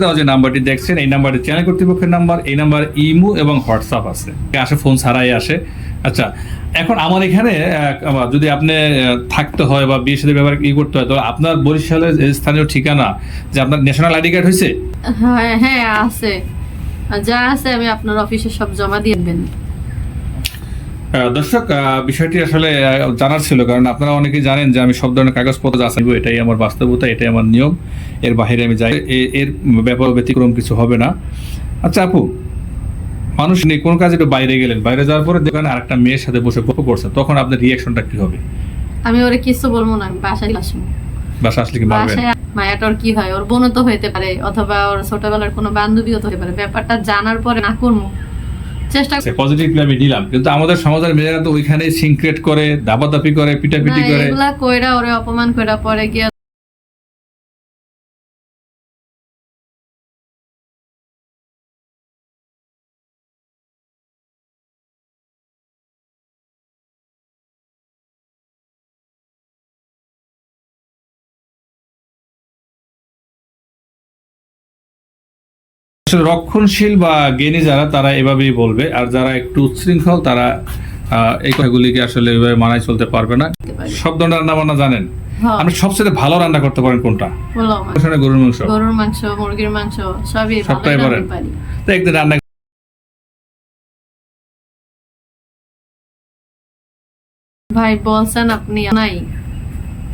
দেওয়া যে নাম্বারটি দেখছেন, এই নাম্বারটি চ্যানেল কর্তৃপক্ষের নাম্বার, এই নাম্বার ইমো এবং হোয়াটসঅ্যাপ আছে। আসে ফোন ছাড়াই আসে। আচ্ছা এখন আমার এখানে যদি আপনি থাকতে হয় বা বিয়ের সাথে ব্যাপারে ই করতে হয়, তো আপনার বরিশালের স্থানীয় ঠিকানা, যে আপনার ন্যাশনাল আইডি কার্ড হয়েছে? হ্যাঁ হ্যাঁ আছে। যা আছে আমি আপনার অফিসে সব জমা দিয়ে দেবেন। দর্শক বিষয়টি আসলে জানার ছিল কারণ আপনারা অনেকেই জানেন যে আমি সব ধরনের কাগজপত্র আছে এটাই আমার বাস্তবতা এটাই আমার নিয়ম। এর বাইরে আমি যাই এর ব্যাপার ব্যতিক্রম কিছু হবে না। আচ্ছা আপু মানুষ নেই কোন কাজে একটু বাইরে গেলেন বাইরে যাওয়ার পরে দেখবেন আরেকটা মেয়ের সাথে বসে গল্প করছে তখন আপনার রিয়াকশনটা কি হবে? আমি ওরে কিছু বলব না আমি বাসায় আসব। বাসা আসলে কি মারবেন মায়াটার কি হয়? ওর বোনও তো হইতে পারে অথবা ওর ছোটবেলার কোনো বান্ধবীও তো হতে পারে। ব্যাপারটা জানার পরে না করব। চেষ্টা পজিটিভ আমি নিলাম। কিন্তু আমাদের সমাজের মেয়েরা তো ওইখানে সিনক্রেট করে দাবাদাপি করে পিটাপিটি করে। এগুলা কইরা ওরে অপমান কইরা পরে গিয়া আসলে রক্ষণশীল বা জ্ঞানী যারা তারা এভাবেই বলবে। আর যারা একটু উচ্ছৃঙ্খল তারা এই কথাগুলিকে আসলে এভাবে মানায় চলতে পারবে না। সব ধরনের রান্না বান্না জানেন। হ্যাঁ, আপনি সবচেয়ে ভালো রান্না করতে পারেন কোনটা? গরুর মাংস। গরুর মাংস মুরগির মাংস সবই সবটাই পারেন। তো একদিন রান্না ভাই বলছেন আপনি নাই।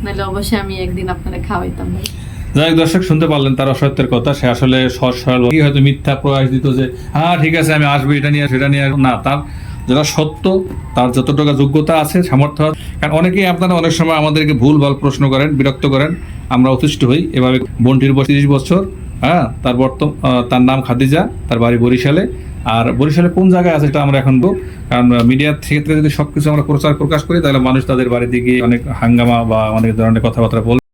নাহলে অবশ্যই আমি একদিন আপনারে খাওয়াইতাম। ভাই যাই দর্শক শুনতে পারলেন তার অসত্যের কথা। সে আসলে সৎ হয়তো মিথ্যা প্রয়াস দিত যে হ্যাঁ ঠিক আছে আমি আসব এটা নিয়ে সেটা নিয়ে না। তার যেটা সত্য তার যতটুকু যোগ্যতা আছে সামর্থ্য কারণ অনেকেই আপনারা অনেক সময় আমাদেরকে ভুল ভালো প্রশ্ন করেন বিরক্ত করেন। আমরা অতিষ্ঠ হই। এভাবে বন্টির বয়স তিরিশ বছর হ্যাঁ তার বর্ত আহ, তার নাম খাদিজা তার বাড়ি বরিশালে। আর বরিশালে কোন জায়গায় আছে এটা আমরা এখন। কারণ মিডিয়ার ক্ষেত্রে যদি সবকিছু আমরা প্রচার প্রকাশ করি তাহলে মানুষ তাদের বাড়িতে গিয়ে অনেক হাঙ্গামা বা অনেক ধরনের কথাবার্তা বলবে।